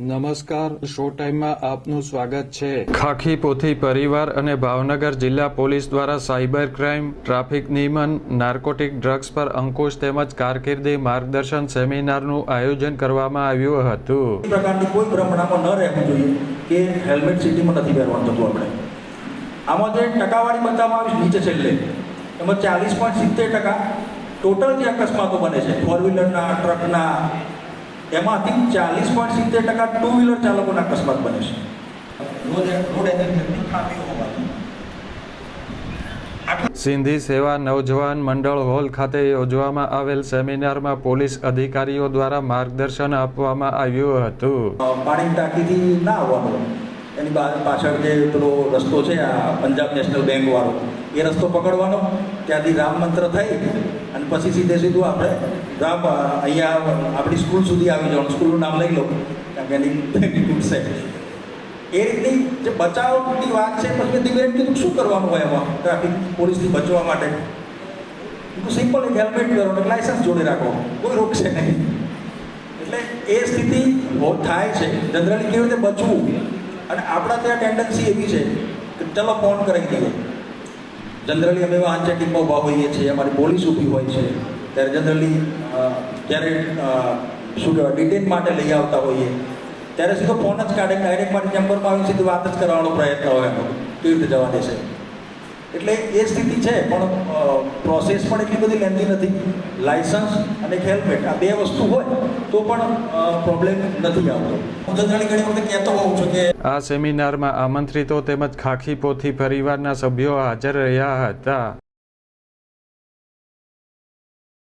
નમસ્કાર શો ટાઈમમાં આપનું સ્વાગત છે. ખાખી પોથી પરિવાર અને ભાવનગર જિલ્લા પોલીસ દ્વારા સાયબર ક્રાઇમ ટ્રાફિક નિયમન નાર્કોટિક ડ્રગ્સ પર અંકુશ તેમજ કારકિર્દી માર્ગદર્શન સેમિનારનું આયોજન કરવામાં આવ્યું હતું. પ્રકારની કોઈ ભ્રમણામાં ન રહેવું જોઈએ કે હેલ્મેટ સિટીમાં નથી પહેરવાનું થતું આપણે. આમાં જે ટકાવારી બતાવવામાં આવી નીચે છેલ્લે એમાં ચાલીસ પોઈન્ટ સિત્તેર ટકા ટોટલ જે અકસ્માતો બને છે ફોર વ્હીલરના ટ્રકના એમાંથી ચાલીસ પોઈન્ટ સિત્તેર ટકા ટુ વ્હીલર ચાલકોના અકસ્માત બને છે. સિંધી સેવા નવજવાન મંડળ હોલ ખાતે યોજવામાં આવેલ સેમિનારમાં પોલીસ અધિકારીઓ દ્વારા માર્ગદર્શન આપવામાં આવ્યું હતું. પાણી ટાંકીથી ના આવવાનું. એની પાછળ જે પેલો રસ્તો છે, આ પંજાબ નેશનલ બેંકવાળો એ રસ્તો પકડવાનો. ત્યાંથી રામ મંત્ર થઈ અને પછી સીધે સીધું આપણે રામ અહીંયા આપણી સ્કૂલ સુધી આવી જવાનું. સ્કૂલનું નામ લઈ લો, કારણ કે એની એ રીતની જે બચાવની વાત છે, પછી મેં ધીમે કીધું, શું કરવાનું હોય એમાં ટ્રાફિક પોલીસથી બચવા માટે? સિમ્પલ એક હેલ્મેટ પહેરો ને લાયસન્સ જોડે રાખો. કોઈ રોકશે નહીં. એટલે એ સ્થિતિ થાય છે. જનરલી કેવી રીતે બચવું? અને આપણા ત્યાં ટેન્ડન્સી એવી છે કે ચલો ફોન કરાવી દઈએ. જનરલી અમે વાહન ટીમમાં ઊભા હોઈએ છીએ, અમારી પોલીસ ઊભી હોય છે. ત્યારે જનરલી જ્યારે શું કહેવાય ડિટેન માટે લઈ આવતા હોઈએ. ત્યારે સીધો ફોન જ કાઢે ડાયરેક્ટ મારી ચેમ્બરમાં આવીને સીધી વાત જ કરવાનો પ્રયત્ન હોય એનો કેવી રીતે જવા દેશે? એટલે એ સ્થિતિ છે, પણ પ્રોસેસ પણ એટલી બધી લેન્ધી નથી. લાયસન્સ અને હેલ્મેટ આ બે વસ્તુ હોય, તો પણ પ્રોબ્લેમ નથી આવતો. આ સેમિનારમાં આમંત્રિતો તેમજ ખાખી પોથી પરિવારના સભ્યો હાજર રહ્યા હતા.